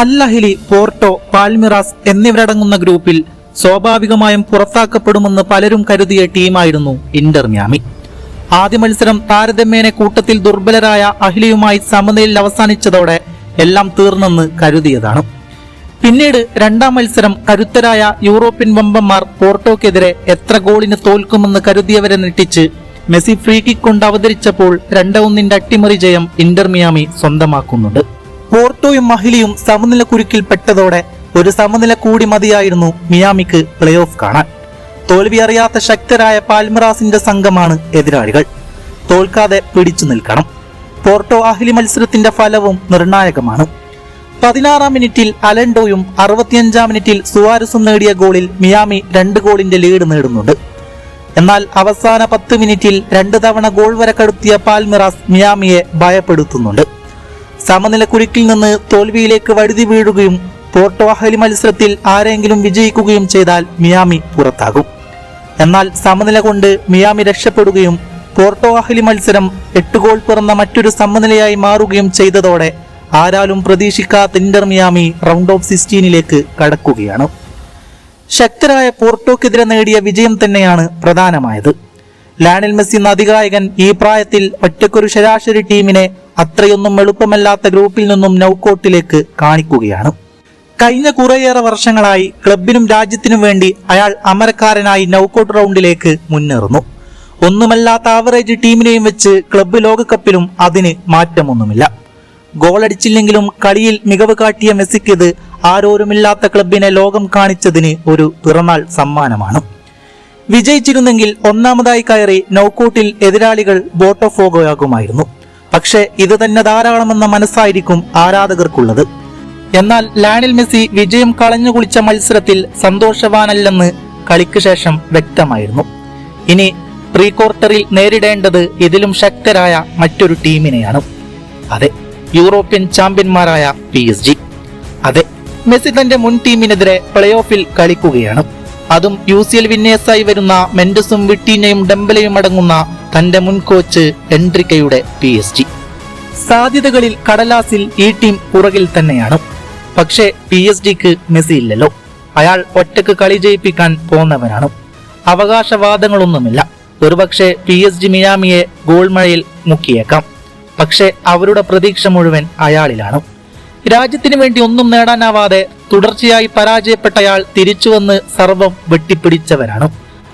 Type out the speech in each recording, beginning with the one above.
അല്ലഹിലി Porto Palmeiras എന്നിവരടങ്ങുന്ന ഗ്രൂപ്പിൽ സ്വാഭാവികമായും പുറത്താക്കപ്പെടുമെന്ന് പലരും കരുതിയ ടീമായിരുന്നു ഇന്റർ മ്യാമി. ആദ്യ മത്സരം താരതമ്യേനെ കൂട്ടത്തിൽ ദുർബലരായ അഹിലിയുമായി സമനിലയിൽ അവസാനിച്ചതോടെ എല്ലാം തീർന്നെന്ന് കരുതിയതാണ്. പിന്നീട് രണ്ടാം മത്സരം കരുത്തരായ യൂറോപ്യൻ വമ്പന്മാർ പോർട്ടോക്കെതിരെ എത്ര ഗോളിന് തോൽക്കുമെന്ന് കരുതിയവരെ നെട്ടിച്ച് മെസ്സി ഫ്രീ കിക്ക് കൊണ്ട് അവതരിച്ചപ്പോൾ രണ്ട് ഒന്നിന്റെ അട്ടിമറി ജയം ഇന്റർ മിയാമി സ്വന്തമാക്കുന്നുണ്ട്. പോർട്ടോയും മഹിലിയും സമനില കുരുക്കിൽ പെട്ടതോടെ ഒരു സമനില കൂടി മതിയായിരുന്നു മിയാമിക്ക് പ്ലേ ഓഫ് കാണാൻ. തോൽവി അറിയാത്ത ശക്തരായ പാൽമറാസിന്റെ സംഘമാണ് എതിരാളികൾ. തോൽക്കാതെ പിടിച്ചു നിൽക്കണം. പോർട്ടോ അഹ്ലി മത്സരത്തിന്റെ ഫലവും നിർണായകമാണ്. പതിനാറാം മിനിറ്റിൽ അലൻഡോയും അറുപത്തിയഞ്ചാം മിനിറ്റിൽ സുവാരസും നേടിയ ഗോളിൽ മിയാമി രണ്ട് ഗോളിന്റെ ലീഡ് നേടുന്നുണ്ട്. എന്നാൽ അവസാന പത്ത് മിനിറ്റിൽ രണ്ട് തവണ ഗോൾ വരെ കടുത്തിയ പാൽമിറാസ് മിയാമിയെ ഭയപ്പെടുത്തുന്നുണ്ട്. സമനില കുരുക്കിൽ നിന്ന് തോൽവിയിലേക്ക് വഴുതി വീഴുകയും പോർട്ടോ അഹലി മത്സരത്തിൽ ആരെങ്കിലും വിജയിക്കുകയും ചെയ്താൽ മിയാമി പുറത്താകും. എന്നാൽ സമനില കൊണ്ട് മിയാമി രക്ഷപ്പെടുകയും പോർട്ടോ അഹലി മത്സരം എട്ട് ഗോൾ പിറന്ന മറ്റൊരു സമനിലയായി മാറുകയും ചെയ്തതോടെ ആരാലും പ്രതീക്ഷിക്കാത്ത ഇന്റർ മിയാമി റൗണ്ട് ഓഫ് സിക്സ്റ്റീനിലേക്ക് കടക്കുകയാണ്. ശക്തരായ പോർട്ടോക്കെതിരെ നേടിയ വിജയം തന്നെയാണ് പ്രധാനമായത്. ലാനിൽ മെസ്സി നദികായകൻ ഈ പ്രായത്തിൽ ഒറ്റക്കൊരു ശരാശരി ടീമിനെ അത്രയൊന്നും എളുപ്പമല്ലാത്ത ഗ്രൂപ്പിൽ നിന്നും നൌക്കോട്ടിലേക്ക് കാണിക്കുകയാണ്. കഴിഞ്ഞ കുറേയേറെ വർഷങ്ങളായി ക്ലബിനും രാജ്യത്തിനും വേണ്ടി അയാൾ അമരക്കാരനായി നൌക്കോട്ട് റൗണ്ടിലേക്ക് മുന്നേറുന്നു. ഒന്നുമല്ലാത്ത ആവറേജ് ടീമിനെയും വെച്ച് ക്ലബ്ബ് ലോകകപ്പിലും അതിന് മാറ്റമൊന്നുമില്ല. ഗോളടിച്ചില്ലെങ്കിലും കളിയിൽ മികവ് കാട്ടിയ മെസ്സിക്ക് ഇത് ആരോരുമില്ലാത്ത ക്ലബിനെ ലോകം കാണിച്ചതിന് ഒരു പിറന്നാൾ സമ്മാനമാണ്. വിജയിച്ചിരുന്നെങ്കിൽ ഒന്നാമതായി കയറി നൗക്കൌട്ടിൽ എതിരാളികൾ ബോട്ടോഫോഗോയാകുമായിരുന്നു പക്ഷേ ഇത് തന്നെ ധാരാളമെന്ന മനസ്സായിരിക്കും ആരാധകർക്കുള്ളത്. എന്നാൽ ലാനിൽ മെസ്സി വിജയം കളഞ്ഞു കുളിച്ച മത്സരത്തിൽ സന്തോഷവാനല്ലെന്ന് കളിക്ക് ശേഷം വ്യക്തമായിരുന്നു. ഇനി പ്രീ ക്വാർട്ടറിൽ നേരിടേണ്ടത് ഇതിലും ശക്തരായ മറ്റൊരു ടീമിനെയാണ്. അതെ യൂറോപ്യൻ ചാമ്പ്യന്മാരായ പി എസ് ജി. അതെ മെസ്സി തന്റെ മുൻ ടീമിനെതിരെ പ്ലേ ഓഫിൽ കളിക്കുകയാണ്. അതും യു സി എൽ വിന്നേഴ്സായി വരുന്ന മെൻഡസും വിട്ടീനയും ഡെമ്പലയും അടങ്ങുന്ന തന്റെ മുൻ കോച്ച് എൻട്രിക്കയുടെ പി എസ് ജി. സാധ്യതകളിൽ കടലാസിൽ ഈ ടീം പുറകിൽ തന്നെയാണ്. പക്ഷേ പി എസ് ഡിക്ക് മെസ്സി ഇല്ലല്ലോ. അയാൾ ഒറ്റയ്ക്ക് കളി ജയിപ്പിക്കാൻ പോന്നവനാണ്. അവകാശവാദങ്ങളൊന്നുമില്ല. ഒരുപക്ഷെ പി എസ് ജി മിയാമിയെ ഗോൾമഴയിൽ മുക്കിയേക്കാം. പക്ഷേ അവരുടെ പ്രതീക്ഷ മുഴുവൻ അയാളിലാണ്. രാജ്യത്തിന് വേണ്ടി ഒന്നും നേടാനാവാതെ തുടർച്ചയായി പരാജയപ്പെട്ടയാൾ തിരിച്ചുവന്ന് സർവം വെട്ടിപ്പിടിച്ചവരാണ്.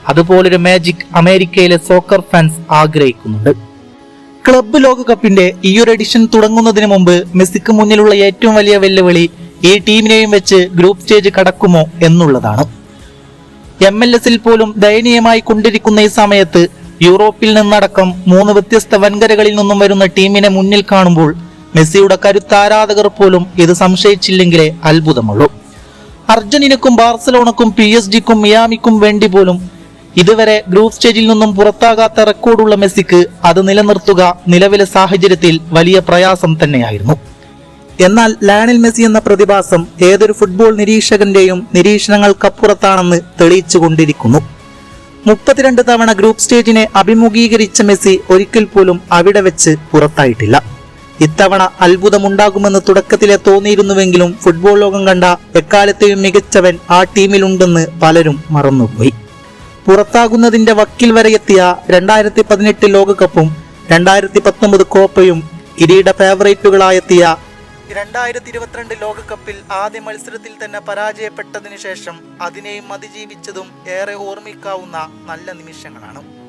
അതുപോലൊരു മാജിക് അമേരിക്കയിലെ സോക്കർ ഫാൻസ് ആഗ്രഹിക്കുന്നുണ്ട്. ക്ലബ്ബ് ലോകകപ്പിന്റെ ഈയൊരു എഡിഷൻ തുടങ്ങുന്നതിന് മുമ്പ് മെസ്സിക്ക് മുന്നിലുള്ള ഏറ്റവും വലിയ വെല്ലുവിളി ഈ ടീമിനെയും വെച്ച് ഗ്രൂപ്പ് സ്റ്റേജ് കടക്കുമോ എന്നുള്ളതാണ്. എം എൽ എസിൽ പോലും ദയനീയമായി കൊണ്ടിരിക്കുന്ന ഈ സമയത്ത് യൂറോപ്പിൽ നിന്നടക്കം മൂന്ന് വ്യത്യസ്ത വൻകരകളിൽ നിന്നും വരുന്ന ടീമിനെ മുന്നിൽ കാണുമ്പോൾ മെസ്സിയുടെ കരുത്താരാധകർ പോലും ഇത് സംശയിച്ചില്ലെങ്കിലേ അത്ഭുതമുള്ളൂ. അർജന്റീനക്കും ബാർസലോണക്കും പി എസ് ജിക്കും മിയാമിക്കും വേണ്ടി പോലും ഇതുവരെ ഗ്രൂപ്പ് സ്റ്റേജിൽ നിന്നും പുറത്താകാത്ത റെക്കോർഡുള്ള മെസ്സിക്ക് അത് നിലനിർത്തുക നിലവിലെ സാഹചര്യത്തിൽ വലിയ പ്രയാസം തന്നെയായിരുന്നു. എന്നാൽ ലയണൽ മെസ്സി എന്ന പ്രതിഭാസം ഏതൊരു ഫുട്ബോൾ നിരീക്ഷകന്റെയും നിരീക്ഷണങ്ങൾക്കപ്പുറത്താണെന്ന് തെളിയിച്ചുകൊണ്ടിരിക്കുന്നു. മുപ്പത്തിരണ്ട് തവണ ഗ്രൂപ്പ് സ്റ്റേജിനെ അഭിമുഖീകരിച്ച മെസ്സി ഒരിക്കൽ പോലും അവിടെ വെച്ച് പുറത്തായിട്ടില്ല. ഇത്തവണ അത്ഭുതമുണ്ടാകുമെന്ന് തുടക്കത്തിലെ തോന്നിയിരുന്നുവെങ്കിലും ഫുട്ബോൾ ലോകം കണ്ട എക്കാലത്തെയും മികച്ചവൻ ആ ടീമിലുണ്ടെന്ന് പലരും മറന്നുപോയി. പുറത്താകുന്നതിന്റെ വക്കിൽ വരെ എത്തിയ രണ്ടായിരത്തി പതിനെട്ട് ലോകകപ്പും രണ്ടായിരത്തി പത്തൊമ്പത് കോപ്പയും കിരീട ഫേവറേറ്റുകളായെത്തിയ രണ്ടായിരത്തി ഇരുപത്തിരണ്ട് ലോകകപ്പിൽ ആദ്യ മത്സരത്തിൽ തന്നെ പരാജയപ്പെട്ടതിനു ശേഷം അതിനെയും അതിജീവിച്ചതും ഏറെ ഓർമ്മിക്കാവുന്ന നല്ല നിമിഷങ്ങളാണ്.